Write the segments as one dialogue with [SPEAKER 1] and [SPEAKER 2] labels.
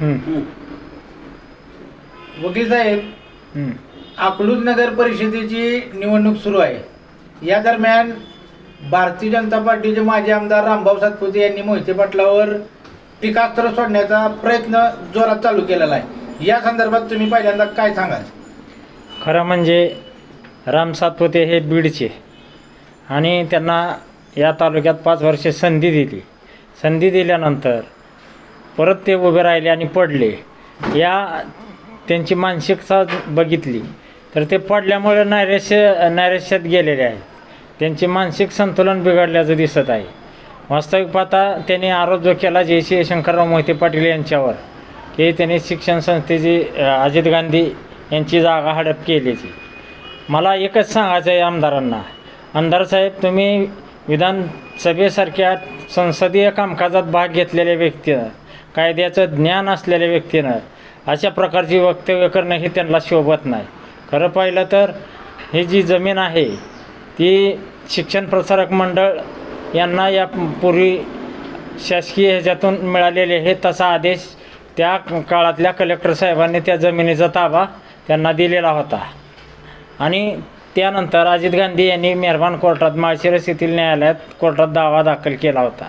[SPEAKER 1] हम्म,
[SPEAKER 2] वकील साहेब. अकलूज नगर परिषदेची निवडणूक सुरू आहे. या दरम्यान भारतीय जनता पार्टीचे माजी आमदार रामभाऊ सातपुते यांनी मोहिते पाटलावर टीकास्त्र सोडण्याचा प्रयत्न जोरात चालू केलेला आहे. या संदर्भात तुम्ही पहिल्यांदा काय सांगाल?
[SPEAKER 1] खरं म्हणजे राम सातपुते हे बीडचे आणि त्यांना या तालुक्यात पाच वर्षे संधी दिली. संधी दिल्यानंतर परत ते उभे राहिले आणि पडले. या त्यांची मानसिकता बघितली. तर ते पडल्यामुळे नैराश्य नैराश्यात गेलेले आहेत. त्यांचे मानसिक संतुलन बिघडल्याचं दिसत आहे. वास्तविक पाहता त्यांनी आरोप जो केला जयश्री शंकरराव मोहिते पाटील यांच्यावर की त्यांनी शिक्षण संस्थेची अजित गांधी यांची जागा हडप केलीची. मला एकच सांगायचं आहे आमदारांना. आमदार साहेब तुम्ही विधानसभेसारख्या संसदीय कामकाजात भाग घेतलेल्या व्यक्ती कायद्याचं ज्ञान असलेल्या व्यक्तीनं अशा प्रकारची वक्तव्य करणं हे त्यांना शोभत नाही. खरं पाहिलं तर ही जी जमीन आहे ती शिक्षण प्रसारक मंडळ यांना या पूर्वी शासकीय ह्याच्यातून मिळालेले हे तसा आदेश त्या काळातल्या कलेक्टर साहेबांनी त्या जमिनीचा ताबा त्यांना दिलेला होता. आणि त्यानंतर अजित गांधी यांनी मेहरबान कोर्टात माळशिरस येथील न्यायालयात कोर्टात दावा दाखल केला होता.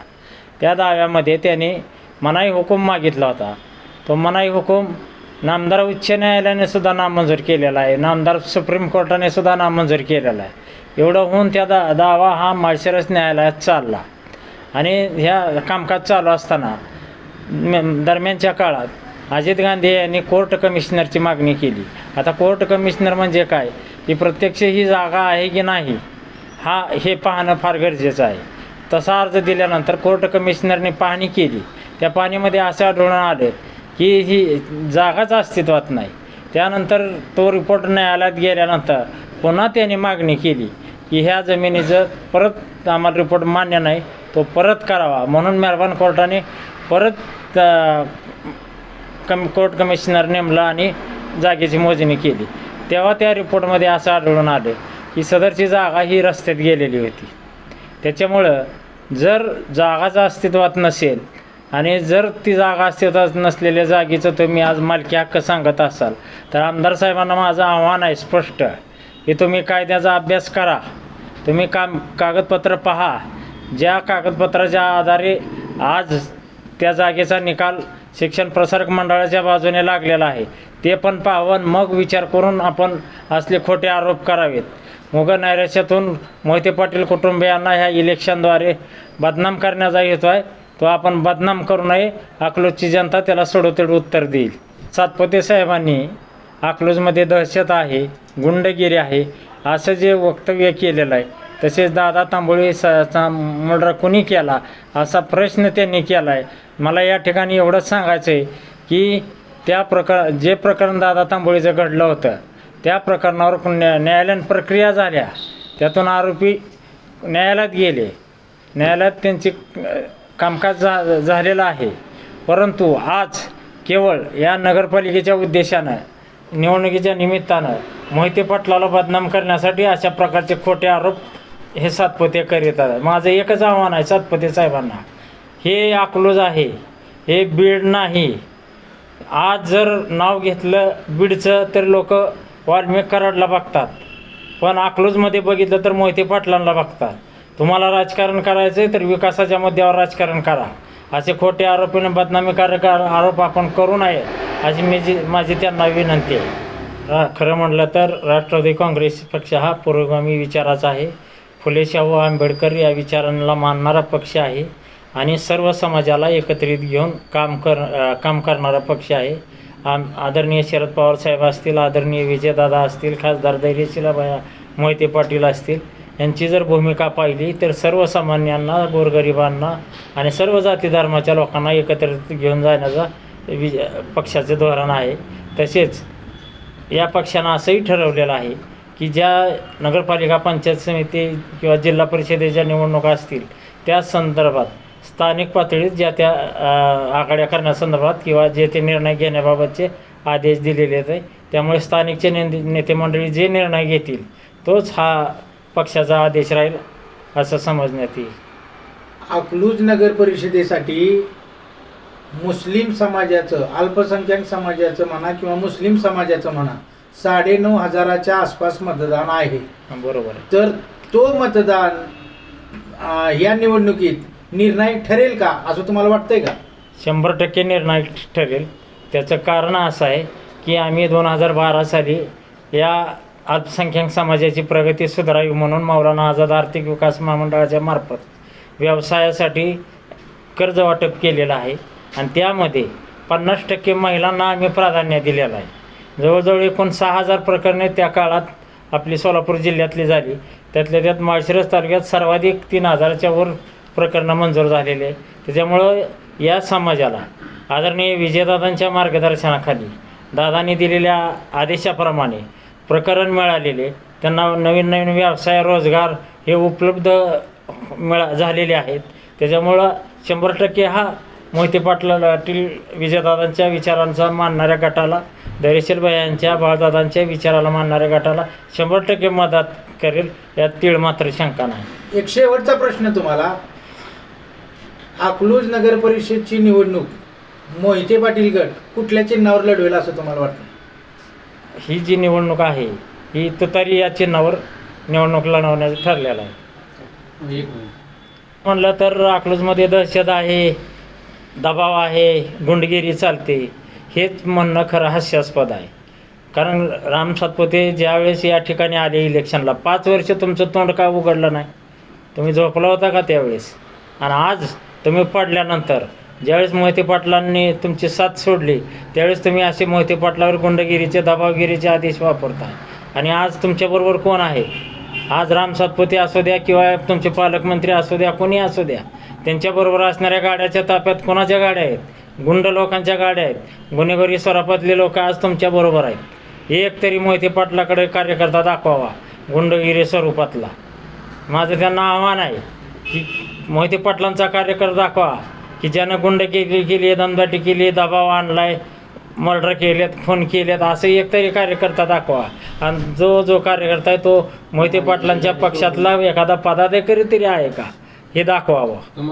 [SPEAKER 1] त्या दाव्यामध्ये त्यांनी मनाई हुकूम मागितला होता. तो मनाई हुकूम नामदार उच्च न्यायालयाने सुद्धा नामंजूर केलेला आहे. नामदार सुप्रीम कोर्टाने सुद्धा नामंजूर केलेला आहे. एवढं होऊन त्या दा दावा हा माळशिरस न्यायालयात चालला. आणि ह्या कामकाज चालू असताना दरम्यानच्या काळात अजित गांधी यांनी कोर्ट कमिशनरची मागणी केली. आता कोर्ट कमिशनर म्हणजे काय? की प्रत्यक्ष ही जागा आहे की नाही हा हे पाहणं फार गरजेचं आहे. तसा अर्ज दिल्यानंतर कोर्ट कमिशनरने पाहणी केली. त्या पाण्यामध्ये असं आढळून आलं की ही जागाच अस्तित्वात नाही. त्यानंतर तो रिपोर्ट न्यायालयात गेल्यानंतर पुन्हा त्याने मागणी केली की ह्या जमिनीचं परत आम्हाला रिपोर्ट मान्य नाही तो परत करावा. म्हणून मेहरबान कोर्टाने परत कम कोर्ट कमिशनर नेमला आणि जागेची मोजणी केली. तेव्हा त्या रिपोर्टमध्ये असं आढळून आलं की सदरची जागा ही रस्त्यात गेलेली होती. त्याच्यामुळं जर जागाचा अस्तित्वात नसेल आणि जर ती जागा अस्तित्वात नसलेल्या जागेचं तुम्ही आज मालकी हक्क सांगत असाल तर आमदार साहेबांना माझं आव्हान आहे स्पष्ट की तुम्ही कायद्याचा अभ्यास करा तुम्ही काम कागदपत्र पहा. ज्या कागदपत्राच्या आधारे आज त्या जागेचा निकाल शिक्षण प्रसारक मंडळाच्या बाजूने लागलेला आहे ते पण पाहावं मग विचार करून आपण असले खोटे आरोप करावेत. मुग नैराश्यातून मोहिते पाटील कुटुंबियांना ह्या इलेक्शनद्वारे बदनाम करण्याचा हेतू आहे. तो आपण बदनाम करू नये. अकलूजची जनता त्याला सोडोतेड उत्तर देईल. सातपते साहेबांनी अकलूजमध्ये दहशत आहे गुंडगिरी आहे असं जे वक्तव्य केलेलं आहे तसेच दादा तांबोळी सा चा कुणी केला असा प्रश्न त्यांनी केला आहे मला या ठिकाणी एवढंच सांगायचं आहे की त्या प्रकार जे प्रकरण दादा तांबोळीचं घडलं होतं त्या प्रकरणावर न्या न्यायालयीन प्रक्रिया झाल्या. त्यातून आरोपी न्यायालयात गेले. न्यायालयात त्यांची कामकाज झा झालेलं आहे. परंतु आज केवळ या नगरपालिकेच्या उद्देशानं निवडणुकीच्या निमित्तानं मोहिते पाटलाला बदनाम करण्यासाठी अशा प्रकारचे खोटे आरोप हे सातपुते करीत आहेत. माझं एकच आव्हान आहे सातपुते साहेबांना हे अकलूज आहे हे बीड नाही. आज जर नाव घेतलं बीडचं तर लोक वाल्मिक कराडला बघतात. पण अकलूजमध्ये बघितलं तर मोहिते पाटलांना बघतात. तुम्हाला राजकारण करायचं आहे तर विकासाच्या मुद्द्यावर राजकारण करा. असे खोटे आरोपीने बदनामीकारक आरोप आपण करू नये अशी मी जी माझी त्यांना विनंती आहे. रा खरं म्हटलं तर राष्ट्रवादी काँग्रेस पक्ष हा पुरोगामी विचाराचा आहे. फुले शाहू आंबेडकर या विचारांना मानणारा पक्ष आहे आणि सर्व समाजाला एकत्रित घेऊन काम कर काम करणारा पक्ष आहे. आम आदरणीय शरद पवार साहेब असतील आदरणीय विजयदादा असतील खासदार धैर्यशीलाबाई मोहिते पाटील असतील यांची जर भूमिका पाहिली तर सर्वसामान्यांना गोरगरिबांना आणि सर्व जाती धर्माच्या लोकांना एकत्रित घेऊन जाण्याचा विज पक्षाचे धोरण आहे. तसेच या पक्षानं असंही ठरवलेलं आहे की ज्या नगरपालिका पंचायत समिती किंवा जिल्हा परिषदेच्या निवडणुका असतील त्या संदर्भात स्थानिक पातळीत ज्या त्या आघाड्या करण्यासंदर्भात किंवा जे ते निर्णय घेण्याबाबतचे आदेश दिलेले आहेत त्यामुळे स्थानिकचे ने नेते मंडळी जे निर्णय घेतील तोच हा पक्षाचा आदेश राहील असं समजण्यात येईल.
[SPEAKER 2] अकलूज नगर परिषदेसाठी मुस्लिम समाजाचं अल्पसंख्याक समाजाचं म्हणा किंवा मुस्लिम समाजाचं म्हणा साडेनऊ हजाराच्या आसपास मतदान आहे.
[SPEAKER 1] बरोबर आहे.
[SPEAKER 2] तर तो मतदान अं, या निवडणुकीत निर्णायक ठरेल का? असं तुम्हाला वाटतंय का?
[SPEAKER 1] शंभर टक्के निर्णायक ठरेल. त्याचं कारण असं आहे की आम्ही दोन हजार बारा साली या अल्पसंख्याक समाजाची प्रगती सुधारावी म्हणून मौलाना आझाद आर्थिक विकास महामंडळाच्या मार्फत व्यवसायासाठी कर्ज वाटप केलेलं आहे. आणि त्यामध्ये पन्नास टक्के महिलांना आम्ही प्राधान्य दिलेलं आहे. जवळजवळ एकूण सहा हजार प्रकरणे त्या काळात आपली सोलापूर जिल्ह्यातली झाली. त्यातल्या त्यात माळशिरस तालुक्यात सर्वाधिक तीन हजाराच्या वर प्रकरणं मंजूर झालेले आहे त्याच्यामुळं या समाजाला आदरणीय विजयदादांच्या मार्गदर्शनाखाली दादांनी दिलेल्या आदेशाप्रमाणे प्रकरण मिळालेले त्यांना नवीन नवीन व्यवसाय रोजगार हे उपलब्ध मिळा झालेले आहेत. त्याच्यामुळं शंभर टक्के हा मोहिते पाटलातील विजयदादांच्या विचारांचा मानणाऱ्या गटाला दरेशल भयांच्या बाळदादांच्या विचाराला मानणाऱ्या गटाला शंभर टक्के मदत करेल यात तीळ मात्र शंका नाही.
[SPEAKER 2] एक शेवटचा प्रश्न तुम्हाला. अकलूज नगर परिषदची निवडणूक मोहिते पाटील गट कुठल्या चिन्हावर लढवेल असं तुम्हाला वाटतं?
[SPEAKER 1] ही जी निवडणूक आहे ही तुतारी या चिन्हावर निवडणूक लढवण्याचं ठरलेलं आहे. म्हणलं तर अकलूजमध्ये दहशत आहे दबाव आहे गुंडगिरी चालते हेच म्हणणं खरं हास्यास्पद आहे. कारण राम सातपुते ज्यावेळेस या ठिकाणी आले इलेक्शनला पाच वर्ष तुमचं तोंड का उघडलं नाही? तुम्ही झोपला होता का त्यावेळेस? आणि आज तुम्ही पडल्यानंतर ज्यावेळेस मोहिते पाटलांनी तुमची साथ सोडली त्यावेळेस तुम्ही असे मोहिते पाटलावर गुंडगिरीचे दबावगिरीचे आदेश वापरता. आणि आज तुमच्याबरोबर कोण आहे? आज राम सातपुते असू द्या किंवा तुमचे पालकमंत्री असू द्या कोणी असू द्या त्यांच्याबरोबर असणाऱ्या गाड्याच्या ताफ्यात कोणाच्या गाड्या आहेत? गुंड लोकांच्या गाड्या आहेत. गुन्हेगारी स्वरापातले लोक आज तुमच्याबरोबर आहेत. एक तरी मोहिते पाटलाकडे कार्यकर्ता दाखवावा गुंडगिरी स्वरूपातला. माझं त्यांना आव्हान आहे की मोहिते पाटलांचा कार्यकर्ता दाखवा. की ज्यानं गुंडगिरी केली आहे दमदाटी केली दबाव आणलाय मर्डर केलेत खून केलेत असं एक तरी कार्यकर्ता दाखवा. आणि जो जो कार्यकर्ता आहे तो मोहिते पाटलांच्या पक्षातला एखादा पदाधिकारी तरी आहे का? हे दाखवावं.